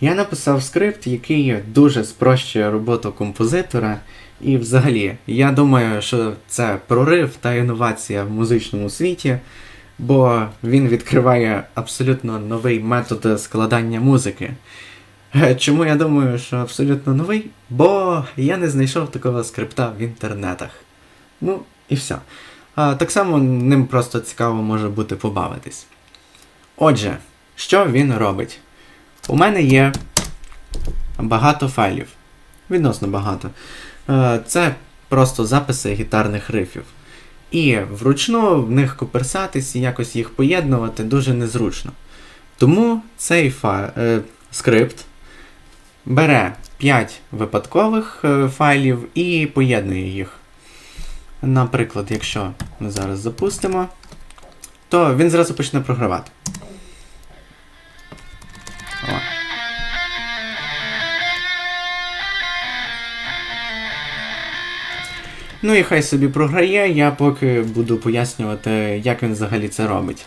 Я написав скрипт, який дуже спрощує роботу композитора. І взагалі, я думаю, що це прорив та інновація в музичному світі, бо він відкриває абсолютно новий метод складання музики. Е, Чому я думаю, що абсолютно новий? Бо я не знайшов такого скрипта в інтернетах. Ну, і все. А, так само ним просто цікаво може бути побавитись. Отже, що він робить? У мене є багато файлів. Відносно багато. Е, Це просто записи гітарних рифів. І вручну в них коперсатись і якось їх поєднувати дуже незручно. Тому цей фа... е, скрипт бере 5 випадкових е, файлів і поєднує їх. Наприклад, якщо ми зараз запустимо, то він зразу почне програвати. О. Ну і хай собі програє, я поки буду пояснювати, як він взагалі це робить.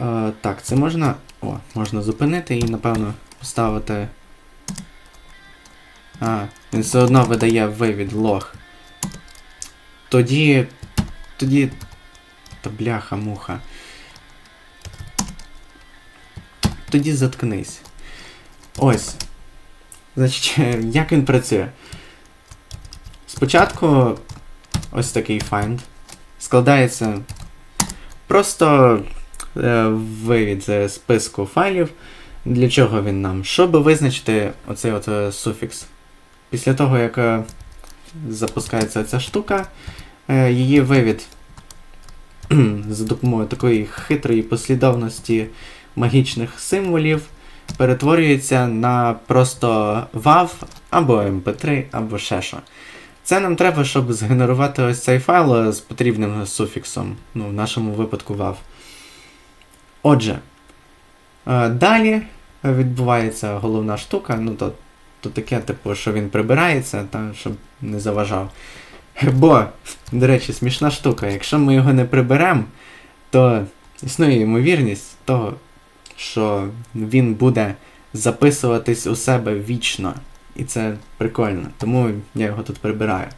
Е, так, це можна. О, можна зупинити і, напевно, поставити. А, він все одно видає вивід лог. Тоді. Тоді. Та бляха-муха. Тоді заткнись. Ось. Значить, як він працює? Спочатку ось такий find. Складається просто е, вивід з списку файлів. Для чого він нам? Щоб визначити оцей от е, суфікс. Після того, як е, запускається ця штука, е, її вивід за допомогою такої хитрої послідовності магічних символів перетворюється на просто WAV або MP3, або ще що. Це нам треба, щоб згенерувати ось цей файл з потрібним суфіксом, ну, в нашому випадку WAV. Отже, е, далі відбувається головна штука, ну то, то таке, типу, що він прибирається, та, щоб не заважав. Бо, до речі, смішна штука, якщо ми його не приберемо, то існує ймовірність того, що він буде записуватись у себе вічно. І це прикольно, тому я його тут прибираю.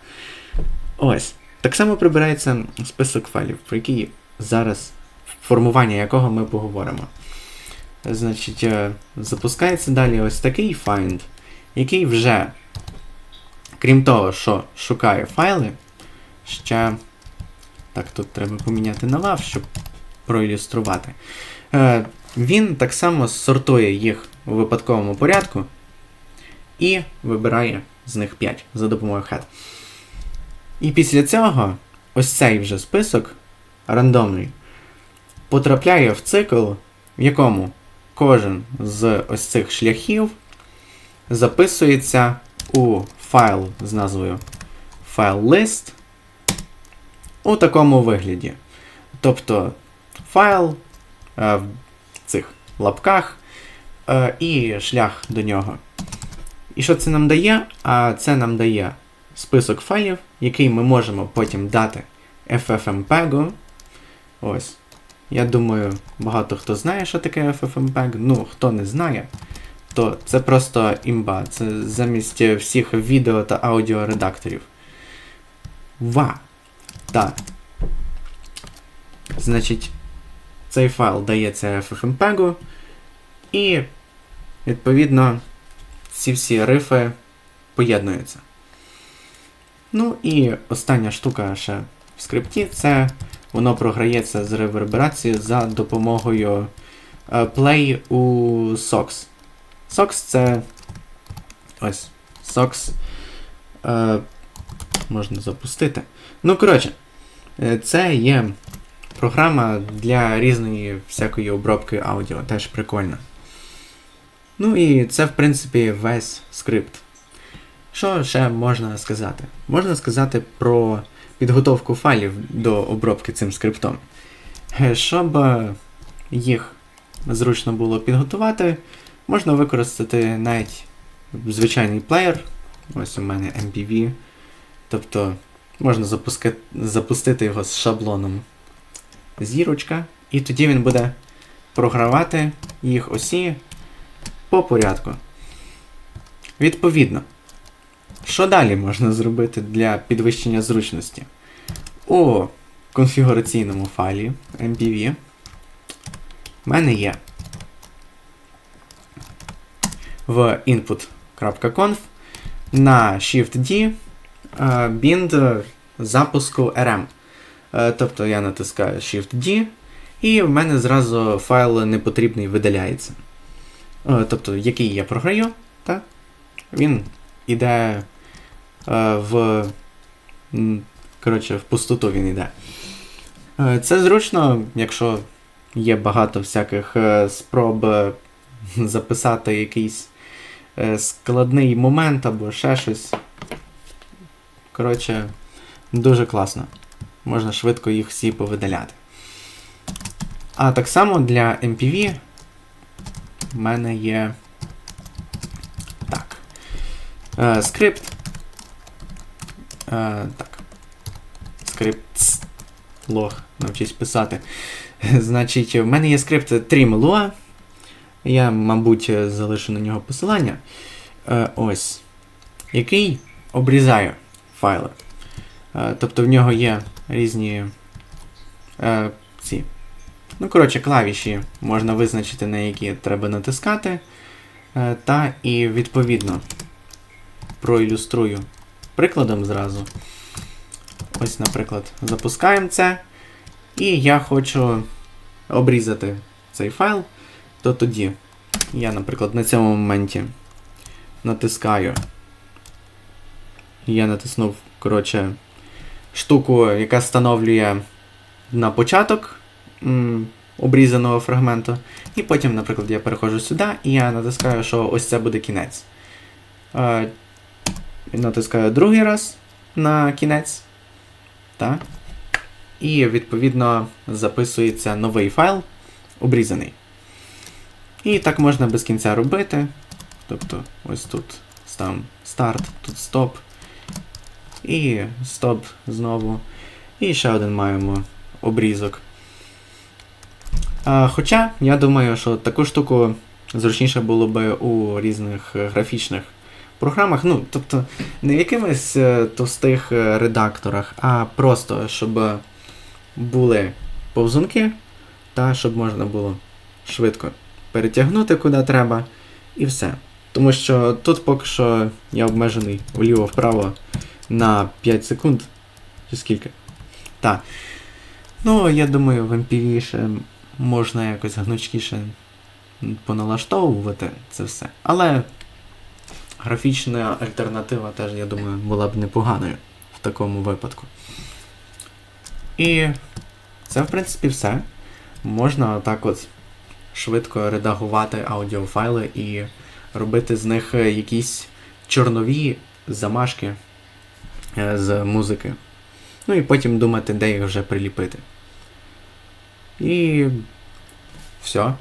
Ось. Так само прибирається список файлів, про які зараз формування якого ми поговоримо. Значить, е, запускається далі ось такий find, який вже, крім того, що шукає файли, ще. Так, тут треба поміняти на WAV, щоб проілюструвати. Він так само сортує їх у випадковому порядку і вибирає з них 5 за допомогою head. І після цього ось цей вже список рандомний потрапляє в цикл, в якому кожен з ось цих шляхів записується у файл з назвою FileList у такому вигляді. Тобто файл е, цих лапках е, і шлях до нього. І що це нам дає? А це нам дає список файлів, який ми можемо потім дати FFmpeg. Ось. Я думаю, багато хто знає, що таке FFmpeg. Ну, хто не знає, то це просто імба. Це замість всіх відео та аудіоредакторів. Ва! Так. Значить, цей файл дається FFmpeg, і, відповідно, ці всі рифи поєднуються. Ну і остання штука ще в скрипті це воно програється з реверберацією за допомогою е, play у SOX. SOX це ось SOX е, можна запустити. Ну, коротше, е, це є програма для різної всякої обробки аудіо, теж прикольно. Ну і це, в принципі, весь скрипт. Що ще можна сказати? Можна сказати про підготовку файлів до обробки цим скриптом. Е, Щоб е, їх зручно було підготувати, можна використати навіть звичайний плеєр. Ось у мене MPV. Тобто можна запуска... запустити його з шаблоном зірочка, і тоді він буде програвати їх усі по порядку. Відповідно, що далі можна зробити для підвищення зручності? У конфігураційному файлі MPV в мене є в input.conf на Shift-D е, bind запуску RM. Е, Тобто я натискаю Shift-D, і в мене зразу файл непотрібний видаляється. Е, Тобто, який я програю, так? він іде е, в. Коротше, в пустоту він йде. Е, Це зручно, якщо є багато всяких спроб записати якийсь складний момент або ще щось. Коротше, дуже класно. Можна швидко їх всі повидаляти. А так само для MPV в мене є. Так. Е, скрипт. Е, так. Скрипт. Лог. Навчись писати. Значить, в мене є скрипт Trim.lua. Я, мабуть, залишу на нього посилання. Е, ось. Який обрізає файли. Е, тобто в нього є різні е, ці. Ну, коротше, клавіші можна визначити, на які треба натискати. Е, та і відповідно проілюструю прикладом зразу. Ось, наприклад, запускаємо це. І я хочу обрізати цей файл. То тоді я, наприклад, на цьому моменті натискаю. Я натиснув, коротше, штуку, яка встановлює на початок обрізаного фрагменту. І потім, наприклад, я переходжу сюди і я натискаю, що ось це буде кінець. Е, натискаю другий раз на кінець. Так. І, відповідно, записується новий файл, обрізаний. І так можна без кінця робити. Тобто, ось тут ставимо старт, тут стоп. І стоп знову. І ще один маємо обрізок. А, хоча, я думаю, що таку штуку зручніше було би у різних е, графічних програмах. Ну, тобто, не в якимось е, товстих е, редакторах, а просто, щоб були повзунки, та щоб можна було швидко перетягнути куди треба, і все. Тому що тут поки що я обмежений вліво-вправо на 5 секунд. Чи скільки? Так. Ну, я думаю, в MPV ще можна якось гнучкіше поналаштовувати це все. Але графічна альтернатива теж, я думаю, була б непоганою в такому випадку. І це, в принципі, все. Можна так от швидко редагувати аудіофайли і робити з них якісь чорнові замашки з музики. Ну і потім думати, де їх вже приліпити. І все.